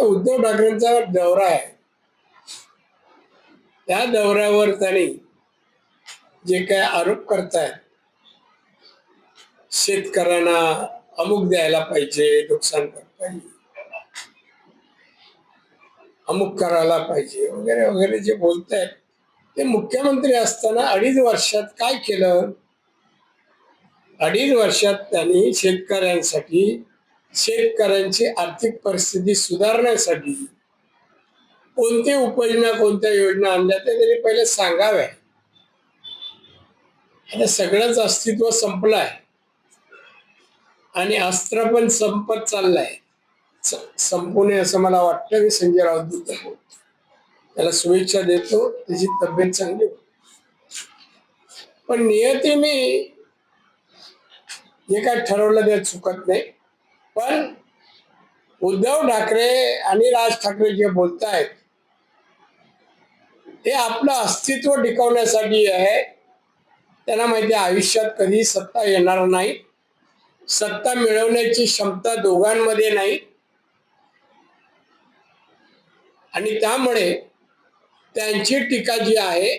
उद्धव ठाकरेंचा दौरा आहे. त्या दौऱ्यावर त्यांनी जे काय आरोप करतायत शेतकऱ्यांना अमुक द्यायला पाहिजे नुकसान पाहिजे अमुक करायला पाहिजे वगैरे वगैरे जे बोलतायत ते मुख्यमंत्री असताना अडीच वर्षात काय केलं? अडीच वर्षात त्यांनी शेतकऱ्यांसाठी शेतकऱ्यांची आर्थिक परिस्थिती सुधारण्यासाठी कोणती उपाययोजना कोणत्या योजना आणल्या त्या त्यांनी पहिले सांगाव्या आता सगळंच अस्तित्व संपलं आहे आणि अस्त्र पण संपत चाललंय. स- संपू नये असं मला वाटतं मी संजय राऊत त्याला शुभेच्छा देतो. त्याची तब्येत चांगली पण नियतीने जे काय ठरवलं ते चुकत नाही. पण उद्धव ठाकरे आणि राज ठाकरे जे बोलतायत ते आपलं अस्तित्व टिकवण्यासाठी आहे. त्यांना माहिती आहे आयुष्यात कधी सत्ता येणार नाही. सत्ता मिळवण्याची क्षमता दोघांमध्ये नाही. आणि त्यामुळे त्यांची टीका जी आहे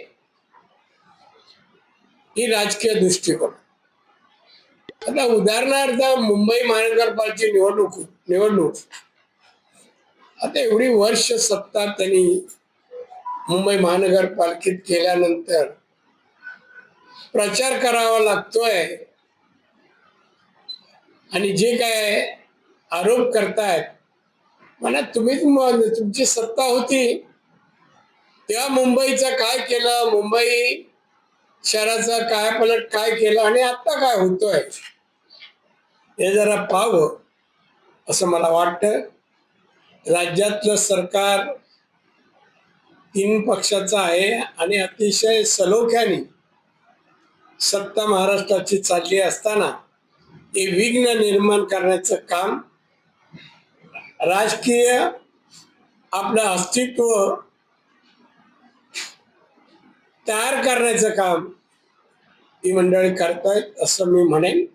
ही राजकीय दृष्टिकोन. आता उदाहरणार्थ मुंबई महानगरपालिकेची निवडणूक निवडणूक. आता एवढी वर्ष सत्ता त्यांनी मुंबई महानगरपालिकेत केल्यानंतर प्रचार करावा लागतोय. आणि जे काय आरोप करतायत म्हणा तुम्ही तुमची सत्ता होती. तेव्हा मुंबईचं काय केलं? मुंबई शहराचा काय पलट काय केलं आणि आत्ता काय होतोय? हे जरा पाहावं असं मला वाटतं. राज्यातलं सरकार तीन पक्षाचं आहे आणि अतिशय सलोख्याने सत्ता महाराष्ट्राची चालली असताना ते विघ्न निर्माण करण्याचं काम राजकीय आपलं अस्तित्व तयार करण्याचं काम ही मंडळी करतायत असं मी म्हणेन.